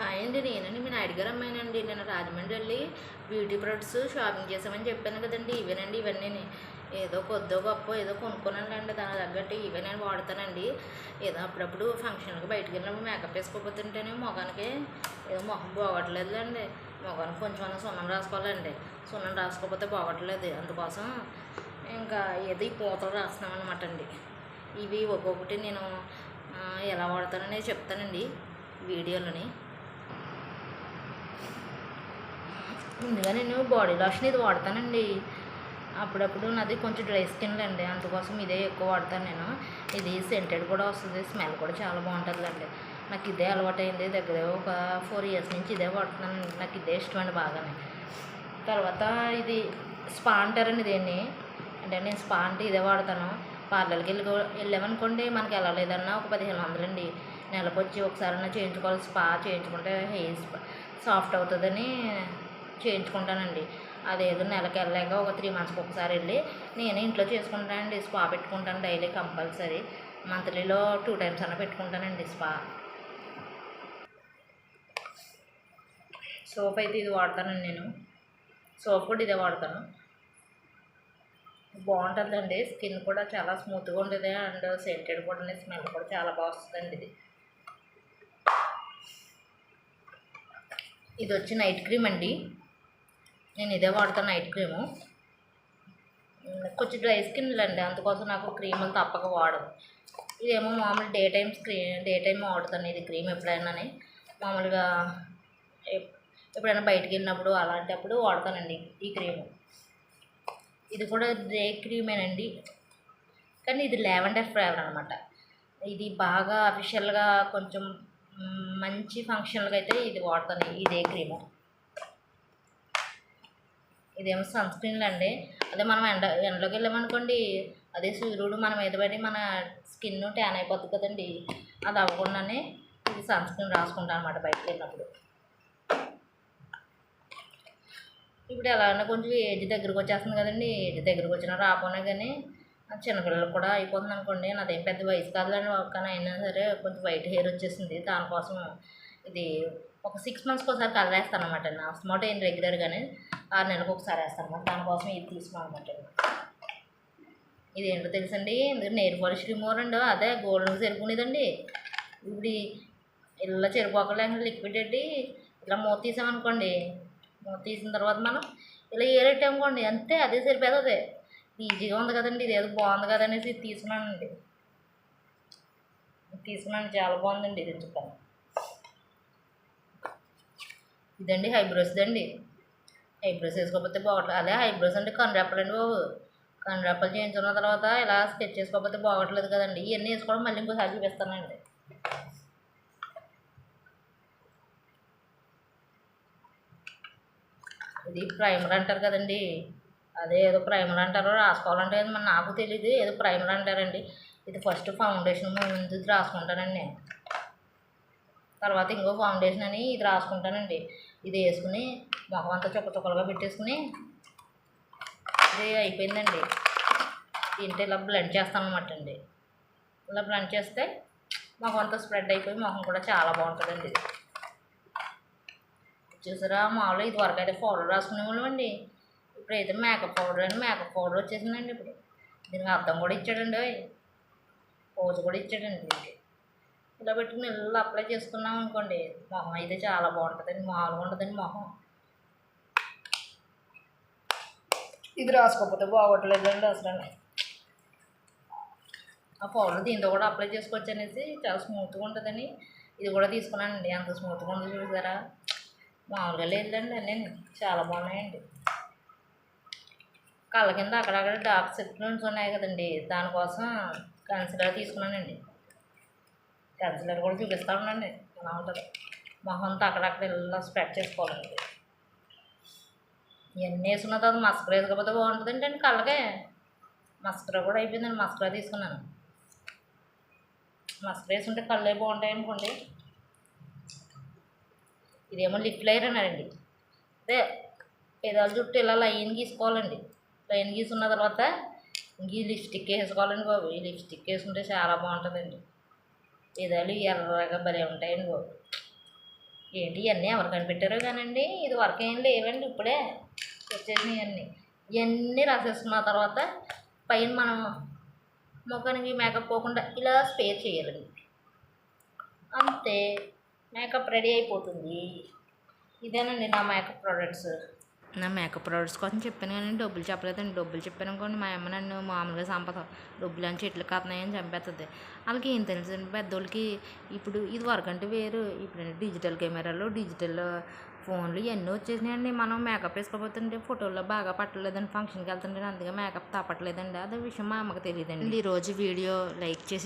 Hi అండి నేనండి మీ నాయుడు గారు అమ్మాయినండి. నేను రాజమండ్రి వెళ్ళి బ్యూటీ ప్రొడక్ట్స్ షాపింగ్ చేసామని చెప్పాను కదండి. ఇవేనండి ఇవన్నీ ఏదో కొద్దో గొప్ప ఏదో కొనుక్కున్నానండి దాని తగ్గట్టు ఇవే నేను వాడతానండి. ఏదో అప్పుడప్పుడు ఫంక్షన్కి బయటికి వెళ్ళినప్పుడు మేకప్ వేసుకోకపోతుంటేనే మొగానికి ఏదో మొహం బాగోట్లేదులేండి. మొగానికి కొంచెం సున్నం రాసుకోవాలండి. సున్నం రాసుకోకపోతే బాగోట్లేదు. అందుకోసం ఇంకా ఏదో ఈ పూతలు రాస్తున్నాం అనమాట అండి ఇవి ఒక్కొక్కటి నేను ఎలా వాడతాననేది చెప్తానండి వీడియోలోని. ముందుగా నేను బాడీ లోషన్ ఇది వాడతానండి. అప్పుడప్పుడు నాది కొంచెం డ్రై స్కిన్ అండి. అందుకోసం ఇదే ఎక్కువ వాడతాను నేను. ఇది సెంటెడ్ కూడా వస్తుంది. స్మెల్ కూడా చాలా బాగుంటుందండి నాకు ఇదే అలవాటైంది. దగ్గర ఒక ఫోర్ ఇయర్స్ నుంచి ఇదే వాడుతున్నాను. నాకు ఇదే ఇష్టం అండి బాగానే. తర్వాత ఇది స్పా అంటారండి దీన్ని. అంటే నేను స్పా అంటే ఇదే వాడతాను. పార్లర్కి వెళ్ళి వెళ్ళామనుకోండి మనకి ఎలా లేదన్నా ఒక పదిహేను వందలండి. నెలకు వచ్చి ఒకసారి చేయించుకోవాలి. స్పా చేయించుకుంటే హెయిర్ సాఫ్ట్ అవుతుందని చేయించుకుంటానండి. అదేదో నెలకి వెళ్ళాక ఒక త్రీ మంత్స్కి ఒకసారి వెళ్ళి నేనే ఇంట్లో చేసుకుంటానండి. స్పా పెట్టుకుంటాను డైలీ కంపల్సరీ. మంత్లీలో టూ టైమ్స్ అన్న పెట్టుకుంటానండి స్పా. సోప్ అయితే ఇది వాడతానండి నేను. సోప్ కూడా ఇదే వాడతాను. బాగుంటుందండి. స్కిన్ కూడా చాలా స్మూత్గా ఉంటుంది అండ్ సెంటెడ్ కూడా స్మెల్ కూడా చాలా బాగా ఇది. ఇది వచ్చి నైట్ క్రీమ్ అండి. నేను ఇదే వాడతాను నైట్ క్రీము కొంచెం డ్రై స్కిన్ అండి అందుకోసం నాకు క్రీములు తప్పక వాడదు ఇదేమో మామూలు day time screen day time వాడుతాను ఇది క్రీమ్ ఎప్పుడైనా మామూలుగా ఎప్పుడైనా బయటికి వెళ్ళినప్పుడు అలాంటప్పుడు వాడతానండి ఈ క్రీము ఇది కూడా డే క్రీమేనండి. కానీ ఇది లావెండర్ ఫ్లేవర్ అనమాట. ఇది బాగా అఫిషియల్గా కొంచెం మంచి ఫంక్షన్లకు అయితే ఇది వాడతాను ఈ డే క్రీము ఇదేమో సన్ స్క్రీన్లు అండి. అదే మనం ఎండ ఎండలోకి వెళ్ళామనుకోండి అదే సూర్యుడు మన మీద పడి మన స్కిన్ ట్యాన్ అయిపోతుంది కదండి. అది అవ్వకుండానే ఇది సన్ స్క్రీన్ రాసుకుంటాను అనమాట బయటకు వెళ్ళినప్పుడు. ఇప్పుడు ఎలాగైనా కొంచెం ఏజ్ దగ్గరకు వచ్చేస్తుంది కదండి. ఏజ్ దగ్గరకు వచ్చినా రాపోయినా కానీ ఆ చిన్నపిల్లలకు కూడా అయిపోతుంది అనుకోండి నాదేం పెద్ద వయసు కాదులేండి కానీ అయినా సరే కొంచెం వైట్ హెయిర్ వచ్చేసింది. దానికోసం ఇది ఒక సిక్స్ మంత్స్కి ఒకసారి కలర్ వేస్తాను అనమాట నా స్మార్ట్ ఏం రెగ్యులర్గానే ఆరు నెలలకు ఒకసారి వేస్తాను అనమాట దానికోసం ఇది తీసుకున్నాను అనమాట ఇది ఏంటో తెలుసండి? ఇది నెయిల్ పాలిష్ రిమూవర్ అండి. అదే గోల్డ్ చెరుకునేదండి ఇప్పుడు ఇలా చెరుకోకలేక లిక్విడ్ పెట్టి ఇలా మూత తీసామనుకోండి మూత తీసిన తర్వాత మనం ఇలా ఏరెట్టామనుకోండి అంతే అదే సరిపోతుంది ఈజీగా ఉంది కదండి ఇది ఏదో బాగుంది కదనేసి ఇది తీసుకున్నానండి తీసుకున్నాను చాలా బాగుందండి ఇది చెప్పాను. ఇదండి హైబ్రోస్ దండి హైబ్రోస్ వేసుకోకపోతే బాగోట్లేదు అదే హైబ్రోస్ అంటే కనురెప్పలండి బాబు. కనురెప్పలు చేయించుకున్న తర్వాత ఇలా స్కెచ్ చేసుకోకపోతే బాగోట్లేదు కదండి. ఇవన్నీ వేసుకోవడం మళ్ళీ ఇంకోసారి చూపిస్తానండి. ఇది ప్రైమర్ అంటారు కదండి. అదే ఏదో ప్రైమర్ అంటారో రాసుకోవాలంటే మన నాకు తెలియదు ఏదో ప్రైమర్ అంటారండి. ఇది ఫస్ట్ ఫౌండేషన్ ముందు రాసుకుంటానండి నేను. తర్వాత ఇంకో ఫౌండేషన్ అని ఇది రాసుకుంటానండి. ఇది వేసుకుని మొహం అంతా చుక్క చుక్కలుగా పెట్టేసుకుని ఇది అయిపోయిందండి. దీంట్లో ఇలా బ్లెండ్ చేస్తాను అనమాట అండి. ఇలా బ్లెండ్ చేస్తే మొహం అంతా స్ప్రెడ్ అయిపోయి మొహం కూడా చాలా బాగుంటుందండి. ఇది చూసారా మామూలుగా ఇది వరకు అయితే పౌడర్ రాసుకునేవాళ్ళం అండి. ఇప్పుడు అయితే మేకప్ పౌడర్ అని మేకప్ పౌడర్ వచ్చేసిందండి ఇప్పుడు. దీనికి అర్థం కూడా ఇచ్చాడండి. పోజు కూడా ఇచ్చాడండి. దీనికి ఇలా పెట్టుకుని ఇలా అప్లై చేసుకున్నాం అనుకోండి మొహం అయితే చాలా బాగుంటుందండి మామూలుగా ఉంటుందండి మొహం. ఇది రాసుకోకపోతే బాగోట్లేదండి అసలు. ఆ పౌడర్ దీంతో కూడా అప్లై చేసుకోవచ్చు అనేసి చాలా స్మూత్గా ఉంటుందని ఇది కూడా తీసుకున్నానండి. అంత స్మూత్గా ఉంది చూసారా? మామూలుగా లేదండి అన్నీ చాలా బాగున్నాయండి. కళ్ళ కింద అక్కడక్కడ డార్క్ సర్కిల్స్ ఉన్నాయి కదండి దానికోసం కన్సిలర్ తీసుకున్నానండి. కన్సిలర్ కూడా చూపిస్తా ఉండండి ఎలా ఉంటుంది. మొహం అంతా అక్కడక్కడ ఇలా స్ప్రెడ్ చేసుకోవాలండి. ఇవన్నీ వేసుకున్న తర్వాత మస్కరా వేసుకోకపోతే బాగుంటుందండి అండి కళ్ళకే? మస్కరా కూడా అయిపోయిందండి. మస్కరా తీసుకున్నాను. మస్కర వేసుకుంటే కళ్ళే బాగుంటాయి అనుకోండి. ఇదేమో లిప్ లైర్ అన్నారండి. అదే పెదాల చుట్టూ ఇలా లైన్ గీసుకోవాలండి. లైన్ గీసుకున్న తర్వాత ఇంక ఈ లిప్స్టిక్ వేసుకోవాలండి బాబు. ఈ లిప్స్టిక్ వేసుకుంటే చాలా బాగుంటుందండి. ఇదాలు ఎర్రగా భలే ఉంటాయండి బాబు. ఏంటి ఇవన్నీ ఎవరు కనిపెట్టారో కానండి ఇది వరకు ఏం లేవండి ఇప్పుడే వచ్చేసినాయి అన్నీ. ఇవన్నీ రాసేసుకున్న తర్వాత పైన మనం ముఖానికి మేకప్ పోకుండా ఇలా స్పేర్ చేయాలండి. అంతే. మేకప్ రెడీ అయిపోతుంది. ఇదేనండి నా మేకప్ ప్రోడక్ట్స్ నా మేకప్ ప్రొడక్ట్స్ కోసం చెప్పాను కానీ డబ్బులు చెప్పలేదండి. డబ్బులు చెప్పాను అనుకోండి మా అమ్మ నన్ను మామూలుగా సంపద డబ్బులు అని చెట్లు కాతున్నాయని చంపేస్తుంది వాళ్ళకి ఏం తెలుసు పెద్దోళ్ళకి ఇప్పుడు ఇది వరకు అంటే వేరు. ఇప్పుడు డిజిటల్ కెమెరాలు డిజిటల్ ఫోన్లు ఇవన్నీ వచ్చేసినాయండి. మనం మేకప్ వేసుకోబోతుంటే ఫోటోల్లో బాగా పట్టలేదండి. ఫంక్షన్కి వెళ్తుంటే అందుకే మేకప్ తప్పట్లేదండి అదే విషయం మా అమ్మకి తెలియదండి. ఈరోజు వీడియో లైక్ చేసి